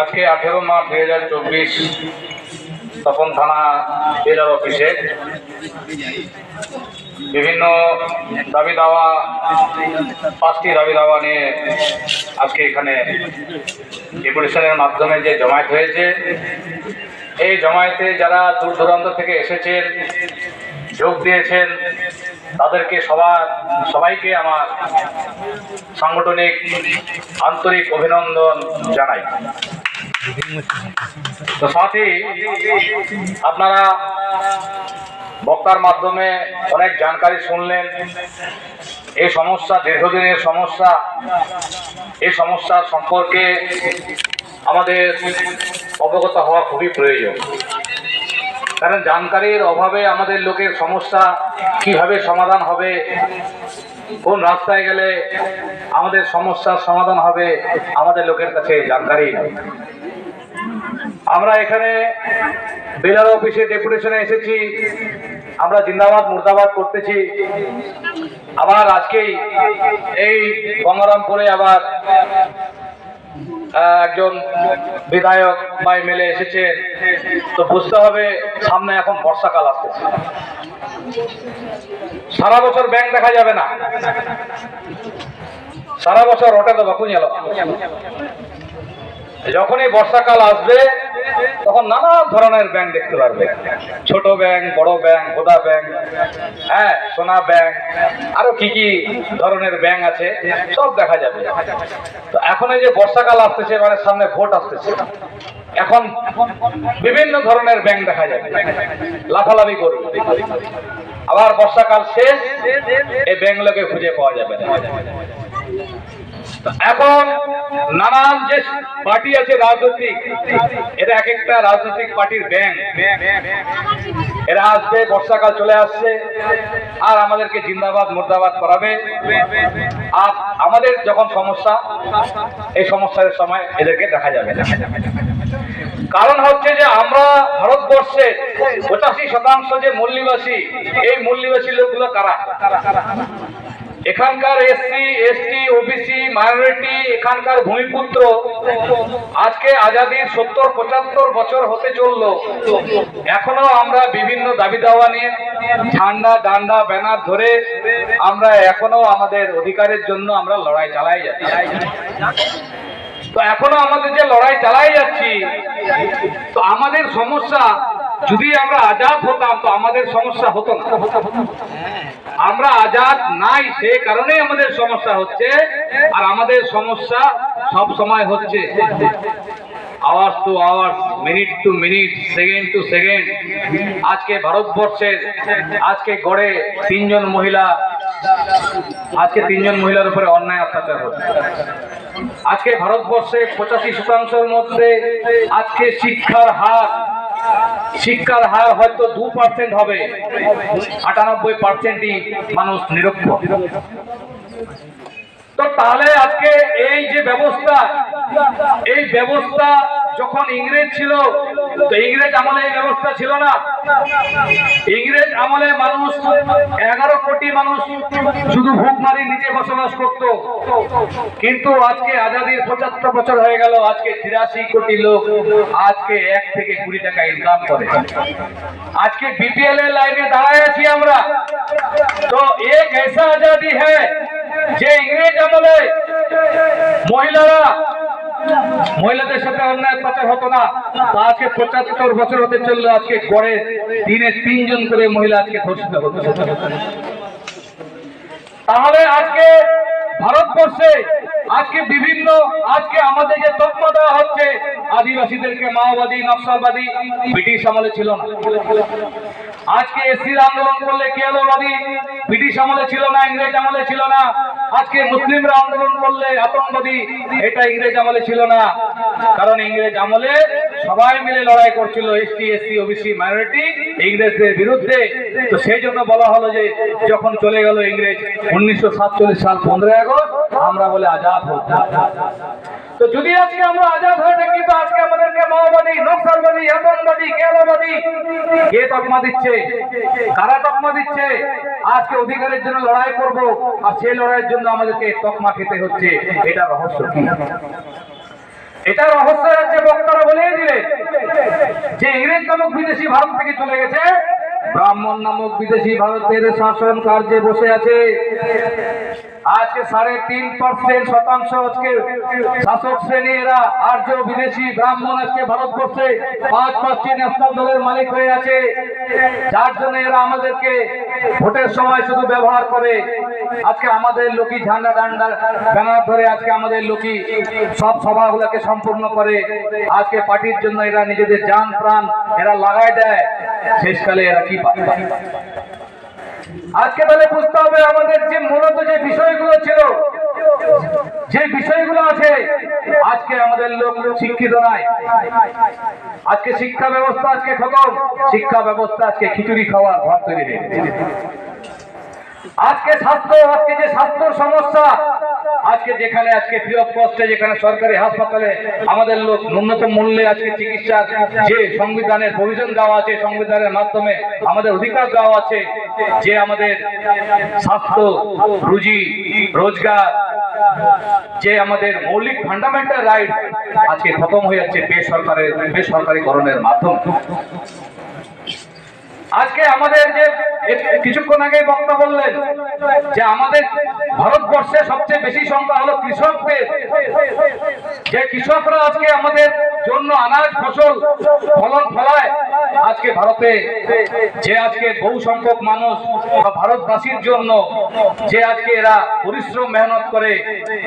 আজকে আঠেরো মার্চ দুই হাজার চব্বিশ, তপন থানা জেলার অফিসে বিভিন্ন দাবি দাওয়া, পাঁচটি দাবি দাওয়া নিয়ে আজকে এখানে ডেপুটেশনের মাধ্যমে যে জমায়েত হয়েছে। এই জমায়েতে যারা দূর দূরান্ত থেকে এসেছেন, যোগ দিয়েছেন তাদেরকে সবার, সবাইকে আমার সাংগঠনিক আন্তরিক অভিনন্দন জানাই। তো সাথে, আপনারা বক্তার মাধ্যমে অনেক জানকারি শুনলেন। এই সমস্যা, দীর্ঘদিনের সমস্যা, এই সমস্যার সম্পর্কে আমাদের অবগত হওয়া খুবই প্রয়োজন। কারণ জানকারির অভাবে আমাদের লোকের সমস্যা কীভাবে সমাধান হবে? কোন রাস্তায় গেলে আমাদের সমস্যার সমাধান হবে? আমাদের লোকের কাছে জানকারি। আমরা এখানে বেলার অফিসে ডেপুটেশনে এসেছি। আমরা জিন্দাবাদ, মুর্দাবাদ করতেছি। আবার আজকেই এই গঙ্গারামপুরে আবার একজন বিধায়ক বা এমএলএ এসেছে। তো বুঝতে হবে, সামনে এখন বর্ষাকাল আসতেছে। সারা বছর ব্যাংক দেখা যাবে না। সারা বছর ওটা তো যখনই বর্ষাকাল আসবে তখন নানা ধরনের ব্যাংক দেখতে পারবে। ছোট ব্যাংক বড় ব্যাংক গোদা ব্যাংক হ্যাঁ সোনা ব্যাংক আরও কি কি ধরনের ব্যাংক আছে, সব দেখা যাবে। তো এখন এই যে বর্ষাকাল আসতেছে মানে সামনে ভোট আসতেছে। এখন বিভিন্ন ধরনের ব্যাংক দেখা যাবে। লাফালাফি করবে। আবার বর্ষাকাল শেষ, এই ব্যাংকগুলোকে খুঁজে পাওয়া যাবে না। এখন নানান যে পার্টি আছে রাজনৈতিক এটা এক একটা রাজনৈতিক পার্টির ব্যাংক এরা আসবে, বর্ষাকাল চলে আসছে, আর আমাদেরকে জিন্দাবাদ, মুর্দাবাদ করাবে। আর আমাদের যখন সমস্যা, এই সমস্যার সময় এদেরকে দেখা যাবে। কারণ হচ্ছে যে আমরা ভারতবর্ষে পঁচাশি শতাংশ যে মূল্যবাসী এই মূল্যবাসী লোকগুলো কারা? এখানকার এসসি, এসটি, ওবিসি, মাইনরিটি, এখানকার ভূমিপুত্র আজকে আজাদির সত্তর, পঁচাত্তর বছর হতে চলল। এখনও আমরা বিভিন্ন দাবি দাওয়া নিয়ে ঝান্ডা, ডান্ডা, ব্যানার ধরে আমরা এখনও আমাদের অধিকারের জন্য আমরা লড়াই চালাই যাচ্ছি। তো এখনও আমাদের যে লড়াই চালাই যাচ্ছি, তো আমাদের সমস্যা যদি আমরা আজাদ হতাম তো আমাদের সমস্যা হতো না। আমরা আজাদ নাই সে কারণেই আমাদের সমস্যা হচ্ছে, আর আমাদের সমস্যা সব সময় হচ্ছে। আওয়াজ টু আওয়াজ, minute to minute, second to second. আজকে ভারতবর্ষের, আজকে গড়ে তিনজন মহিলা, আজকে তিনজন মহিলার উপরে অন্যায় অত্যাচার হচ্ছে। আজকে ভারতবর্ষে পঁচাশি শতাংশের মধ্যে আজকে শিক্ষার হার শিক্ষার হার হয়তো দু পার্সেন্ট হবে। আটানব্বই পার্সেন্টই মানুষ নিরক্ষর তো তাহলে আজকে এই যে ব্যবস্থা, এই ব্যবস্থা যখন ইংরেজ ছিল ইংরেজ আমলে এই ব্যবস্থা ছিল না। ইংরেজ আমলে মানুষ এগারো কোটি মানুষ শুধু ভুকমারি নিচে বসবাস করত। কিন্তু আজকে আজাদির পঁচাত্তর বছর হয়ে গেল, আজকে তিরাশি কোটি লোক আজকে এক থেকে কুড়ি টাকা ইনকাম করে। আজকে বিপিএল এর লাইনে দাঁড়ায় আছি আমরা। তো এক ऐसा আজাদি হ্যাঁ যে ইংরেজ আমলে মহিলারা মহিলাদের সাথে অন্যায় অত্যাচার হতো না। তা আজকে পঁচাত্তর বছর হতে চলল, আজকে গড়ে দিনে তিনজন করে মহিলা আজকে ধর্ষিত তাহলে আজকে ভারতবর্ষে আজকে বিভিন্ন, আজকে আমাদের যে তথ্য দেওয়া হচ্ছে আদিবাসীদেরকে মাওবাদী, নকশালবাদী ব্রিটিশ আমলে ছিল না। আজকে এসির আন্দোলন করলে কেরলবাদী ব্রিটিশ আমলে ছিল না, ইংরেজ আমলে ছিল না। আজকে মুসলিমরা আন্দোলন করলে আতঙ্কবাদী, এটা ইংরেজ আমলে ছিল না। কারণ ইংরেজ আমলে সবাই মিলে লড়াই করছিল এসটি এসসি, ওবিসি মাইনরিটি ইংরেজদের বিরুদ্ধে। তো সেই জন্য বলা হলো যে যখন চলে গেল ইংরেজ উনিশশো সাতচল্লিশ সাল পনেরোই আগস্ট, আমরা বলে আজাদ তো যদি আজকে আমরা আজাদ হয়ে থাকি, তো আজকে আমাদেরকে মাওবাদী, নকশালবাদী আতঙ্কবাদী কেলাবাদী কে তকমা দিচ্ছে? কারা তকমা দিচ্ছে? আজকে অধিকারের জন্য লড়াই করব, আর সেই লড়াইয়ের জন্য আমাদেরকে তকমা খেতে হচ্ছে। এটা রহস্য কি? এটা রহস্য হচ্ছে বক্তারা বলেই দিলে যে ইংরেজ নামক বিদেশি ভারত থেকে চলে গেছে। ব্রাহ্মণ নামক বিদেশি ভারতের শাসন কার্যে বসে আছে। আজকে সাড়ে তিন পার্সেন্ট শতাংশ আজকে শাসক শ্রেণি এরা আর্য বিদেশি ব্রাহ্মণ আজকে ভারতবর্ষে পাঁচ পাঁচটি ন্যাশনাল দলের মালিক হয়ে আছে। যার জন্য এরা আমাদেরকে ভোটের সময় শুধু ব্যবহার করে। আজকে আমাদের লোকই ঝান্ডা ডান্ডা ব্যানার ধরে আজকে আমাদের লোকই সব সভাগুলোকে সম্পূর্ণ করে। আজকে পার্টির জন্য এরা নিজেদের যান প্রাণ এরা লাগাই দেয়। শেষকালে এরা কি পায়? আজকে তাহলে বুঝতে হবে আমাদের যে মূলত যে বিষয়গুলো ছিল, যে বিষয়গুলো আছে, আজকে আমাদের লোক শিক্ষিত নাই আজকে শিক্ষা ব্যবস্থা আজকে খতম, শিক্ষা ব্যবস্থা আজকে খিচুড়ি খাওয়ার ভাব তৈরি। আজকে স্বাস্থ্য, আজকে যে স্বাস্থ্যর সমস্যা, আজকে যেখানে, আজকে ফ্রি অফ কস্টে যেখানে সরকারি হাসপাতালে আমাদের লোক ন্যূনতম মূল্যে আজকে চিকিৎসা যে সংবিধানের প্রভিশন দেওয়া আছে সংবিধানের মাধ্যমে আমাদের অধিকার দেওয়া আছে যে আমাদের স্বাস্থ্য, রুজি, রোজগার, যে আমাদের মৌলিক ফান্ডামেন্টাল রাইট আজকে খতম হয়ে যাচ্ছে বেসরকারের, বেসরকারিকরণের মাধ্যমে। আজকে আমাদের যে কিছুক্ষণ আগে বক্তা বললেন যে আমাদের ভারতবর্ষে সবচেয়ে বেশি সংখ্যা হলো কৃষকদের। যে কৃষকরা আজকে আমাদের জন্য আনাজ, ফসল, ফলন ফলায় আজকে ভারতে। যে আজকে বহু সংখ্যক মানুষ বা ভারতবাসীর জন্য যে আজকে এরা পরিশ্রম, মেহনত করে,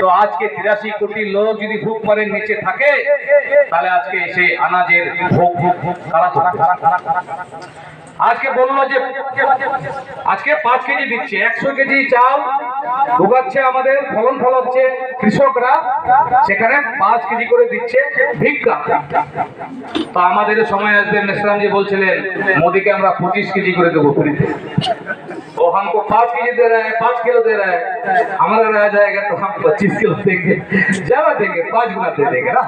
তো আজকে তিরাশি কোটি লোক যদি ভোগ করেন, নিচে থাকে, তাহলে আজকে সেই আনাজের ভোগ ভোগ ভোগ, কারা কারা কারা কারা কারা আজকে বললো যে আজকে পাঁচ কেজি দিচ্ছে একশো কেজি চাল ঢুকাচ্ছে আমাদের ফলন ফলাচ্ছে কৃষকরা সেখানে পাঁচ কেজি করে দিচ্ছে ভিক্ষা তো আমাদের সময় আসবে মেসরামজি বলছিলেন মোদীকে আমরা পঁচিশ কেজি করে দেবো ফ্রিতে वो हमको पाँच केजी दे रहा है पाँच किलो दे रहा है हमारा रह जाएगा तो हम पच्चीस किलो देंगे ज्यादा देंगे पाँच गुना दे देंगे ना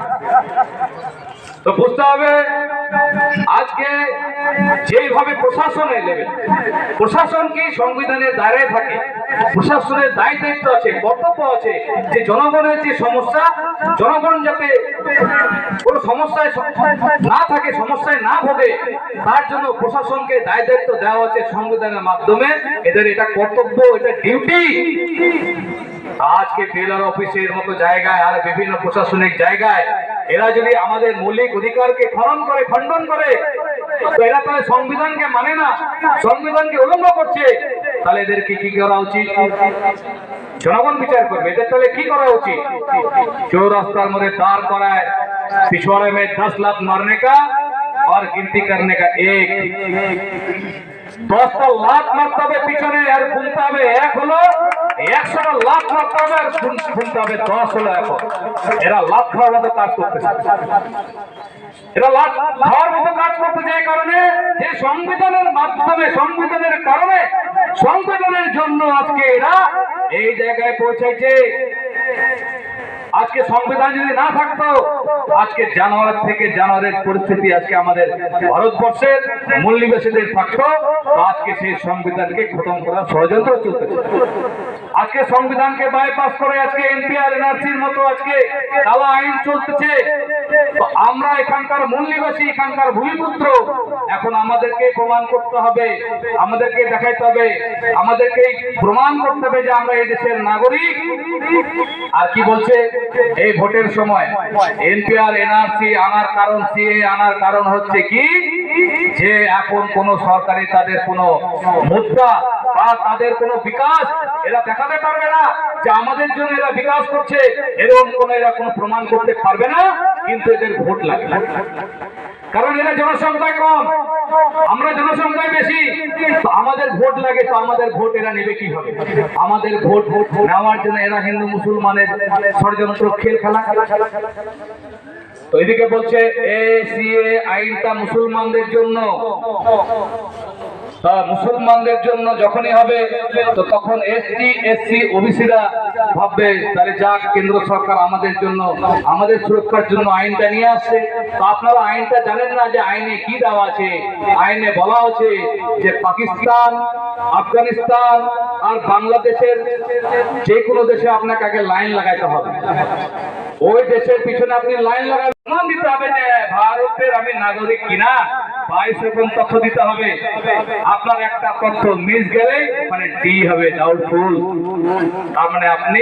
তো বুঝতে হবে আজকে যেইভাবে প্রশাসনের লেভেল প্রশাসন কি সংবিধানের দাঁড়িয়ে থাকে? প্রশাসনের দায় দায়িত্ব আছে, কর্তব্য আছে যে জনগণের যে সমস্যা, জনগণ যাতে কোনো সমস্যায় না থাকে, সমস্যায় না ভোগে, তার জন্য প্রশাসনকে দায় দায়িত্ব দেওয়া হচ্ছে সংবিধানের মাধ্যমে। এদের এটা কর্তব্য, এটা ডিউটি আজকে টেলার অফিসের মতো জায়গায় আর বিভিন্ন প্রশাসনিক জায়গায় এরা যদি আমাদের মৌলিক অধিকারকে খনন করে খণ্ডন করে তো এরা তাহলে সংবিধানকে মানে না সংবিধানকে উলঙ্গ করছে তাহলে এদেরকে কি করা উচিত জনগণ বিচার করবে এদের তাহলে কি করা উচিত চৌরাস্তার মধ্যে দাঁড় করায় पिछवाड़े में दस लाख मारने का और गिनती करने का एक দশটা মারতে হবে পিছনে আর হবে এক হলো কাজ মতো কাজ কারণে সংবিধানের মাধ্যমে, সংবিধানের কারণে, সংবিধানের জন্য আজকে এরা এই জায়গায় পৌঁছেছে আজকে সংবিধান যদি না থাকতো, আজকে জানুয়ারি থেকে জানুয়ারির পরিস্থিতি আজকে আমাদের ভারতবর্ষের মূল্যবাসীদের থাকতো তো আজকে সেই সংবিধানকে খতম করা ষড়যন্ত্র চলতেছে। আজকে সংবিধানকে বাইপাস করে আজকে এনপিআর এনআরসির মতো আজকে কালা আইন চলতেছে। আমরা এখানকার মূল্যবাসী এখানকার ভূমিপুত্র। এখন আমাদেরকে প্রমাণ করতে হবে, আমাদেরকে দেখাইতে হবে, আমাদেরকে প্রমাণ করতে হবে যে আমরা এই দেশের নাগরিক। আর কি বলছে? এই ভোটের সময় এনপিআর এনআরসি আনার কারণ সিএ আনার কারণ হচ্ছে কি? যে এখন কোন সরকারি তাদের কোনো মুদ্রা বা তাদের কোনো বিকাশ এরা দেখাতে পারবে না যে আমাদের জন্য এরা বিকাশ করছে। এরকম কোন এরা কোনো প্রমাণ করতে পারবে না, কিন্তু এদের ভোট লাগে। কারণ এরা জনসংখ্যায় কম, আমরা জনসংখ্যায় বেশি আমাদের ভোট লাগে, তো আমাদের ভোট এরা নেবে কি হবে আমাদের ভোট ভোট নেওয়ার জন্য এরা হিন্দু, মুসলমানের ষড়যন্ত্র খেল খেলা। তো এদিকে বলছে, এ সিএ আইনটা মুসলমানদের জন্য। মুসলমানদের জন্য যখনই হবে, তো তখন এসটি, এসসি, ওবিসিরা ভাববে, তাহলে যাক, কেন্দ্র সরকার আমাদের জন্য, আমাদের সুরক্ষার জন্য আইনটা নিয়ে আসছে। তো আপনারা আইনটা জানেন না যে আইনে কি দেওয়া আছে? আইনে বলা হচ্ছে যে পাকিস্তান, আফগানিস্তান আর বাংলাদেশের যে কোনো দেশে আপনাকে আগে লাইন লাগাইতে হবে। ওই দেশের পিছনে আপনি লাইন লাগাবেন প্রমাণ দিতে হবে যে ভারতের আমি নাগরিক কিনা। বাইশ রকম তথ্য দিতে হবে। আপনার একটা তথ্য মিস গেলে ওখানে ডি হবে তার মানে আপনি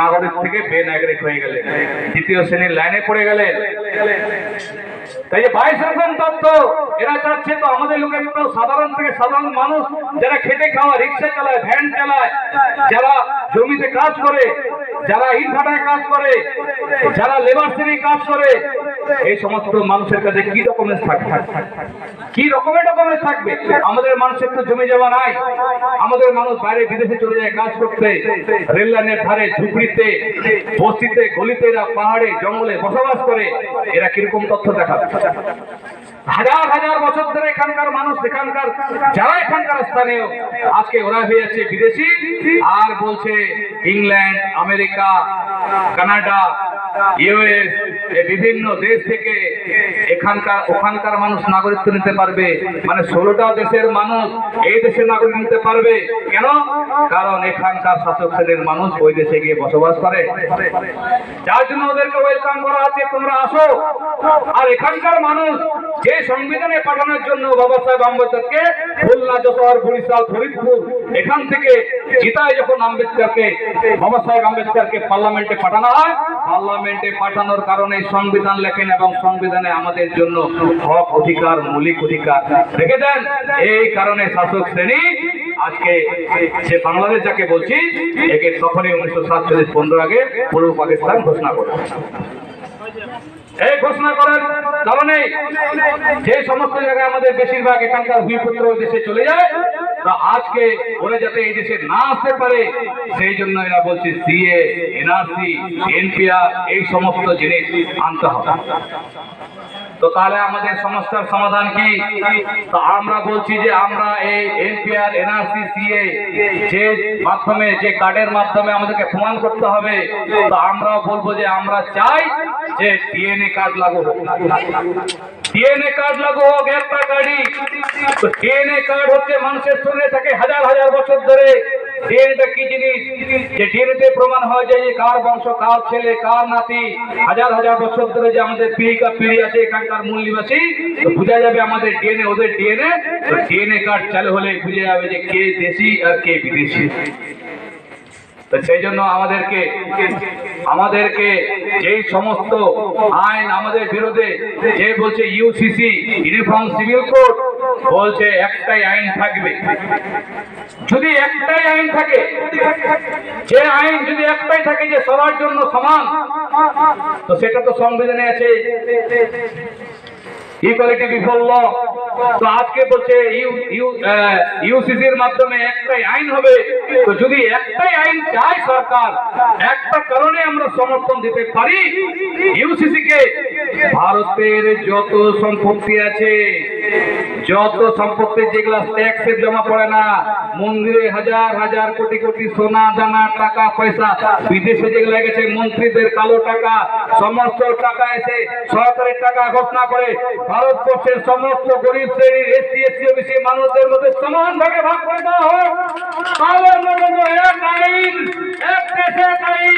নাগরিক হয়ে গেলেন। দ্বিতীয় শ্রেণির লাইনে পড়ে গেলেন। এরা চাচ্ছে তো আমাদের লোকের সাধারণ থেকে সাধারণ মানুষ, যারা খেটে খাওয়া, রিক্সা চালায়, ভ্যান চালায়, যারা জমিতে কাজ করে, যারা কাজ করে, যারা লেবার শ্রেণি কাজ করে এই সমস্ত মানুষের কাছে কি ডকুমেন্টস থাকবে? কি রকমের ডকুমেন্টস থাকবে? আমাদের মানুষের তো জমি যাওয়া নাই। আমাদের মানুষ বাইরে বিদেশে চলে যায়, কাজ করতে। রেল লাইনের ধারে, ঝুপড়িতে, বস্তিতে, গলিতে এরা পাহাড়ে, জঙ্গলে বসবাস করে। এরা কীরকম তথ্য দেখাবে? হাজার হাজার বছর ধরে এখানকার মানুষ, এখানকার যারা এখানকার স্থানীয়, আজকে ওরা হয়ে যাচ্ছে বিদেশি আর বলছে ইংল্যান্ড, আমেরিকা, কানাডা, ইউএস বিভিন্ন দেশ থেকে এখানকার, ওখানকার মানুষ নাগরিকত্ব নিতে পারবে। মানে ষোলোটা দেশের মানুষ এই দেশের নাগরিক নিতে পারবে। কেন? কারণ এখানকার শাসক শ্রেণির মানুষ ওই দেশে গিয়ে বসবাস করে। যার জন্য ওদেরকে ওয়েলকাম করা আছে, তোমরা আসো। আর এখানকার মানুষ যে সংবিধানে পাঠানোর জন্য বাবা সাহেব আম্বেদকরকে খুলনা, যশোর, বরিশাল, ফরিদপুর এখান থেকে জিতায় যখন আম্বেদকরকে, বাবা সাহেব আম্বেদকরকে পার্লামেন্টে পাঠানো হয়, পার্লামেন্টে পাঠানোর কারণে সংবিধান লেখেন এবং সংবিধানে আমাদের জন্য হক অধিকার, মৌলিক অধিকার রেখে দেন। এই কারণে শাসক শ্রেণি, আজকে যে বাংলাদেশ যাকে বলছি, একে তখনই উনিশশো সাতচল্লিশ পনেরো আগে পূর্ব পাকিস্তান ঘোষণা করে। এই ঘোষণা করার কারণে যে সমস্ত জায়গায় আমাদের বেশিরভাগ এখানকার ভূমিপুত্র দেশে চলে যায় তো আজকে ওরা যাতে এই দেশে না আসতে পারে, সেই জন্য এরা বলছে সিএ, এনআরসি, এনপিআর, এই সমস্ত জিনিস আনতে হবে। তো তাহলে আমাদের সমস্যার সমাধান কি? তো আমরা বলছি যে আমরা এই এনপিআর, এনআরসি, সিএ যে মাধ্যমে, যে কার্ডের মাধ্যমে আমাদেরকে প্রমাণ করতে হবে, তো আমরাও বলব যে আমরা চাই যে ডিএনএ কার্ড লাগু হোক। ডিএনএ কার্ড লাগু হোক গাড়ি তো ডিএনএ কার্ড হচ্ছে মানুষের শরীরে থাকে হাজার হাজার বছর ধরে। ডিএনএটা কি জিনিস? যে ডিএনএতে প্রমাণ হয় যে কার বংশ, কার ছেলে, কার নাতি। হাজার হাজার বছর ধরে যে আমাদের পিড়িকা পিড়ি আছে, এখানকার মূল নিবাসী, তো বোঝা যাবে আমাদের ডিএনএ ওদের ডিএনএ ডিএনএ কার্ড চালু হলে বুঝে যাবে যে কে দেশি আর কে বিদেশি। সেই জন্য আমাদেরকে আমাদেরকে যেই সমস্ত আইন আমাদের বিরুদ্ধে যে বলছে ইউসিসি ইউনিফর্ম সিভিল কোড বলছে একটাই আইন থাকবে। যদি একটাই আইন থাকে, যে আইন যদি একটাই থাকে যে সবার জন্য সমান, তো সেটা তো সংবিধানে আছে। ইকুয়ালিটি বিফল তো আজকে বলছে ইউ ইউ ইউসিসির মাধ্যমে একটাই আইন হবে। তো যদি একটাই আইন চায় সরকার, একটা কারণে আমরা সমর্থন দিতে পারি ইউসিসি কে ভারতের যত সম্পত্তি আছে যত সম্পত্তি যেগুলা ট্যাক্সের জমা পড়ে না, মন্দিরে হাজার হাজার কোটি কোটি সোনা দানা টাকা পয়সা, বিদেশে যেগুলো গেছে, মন্ত্রীদের কালো টাকা, সমস্ত টাকা এসে সরকারের টাকা ঘোষণা করে ভারতবর্ষের সমস্ত গরিব শ্রেণির এসসি এসসি, ওবিসি মানুষদের মধ্যে সমান ভাগে করে দেওয়া হোক। এক আইন এক আইন।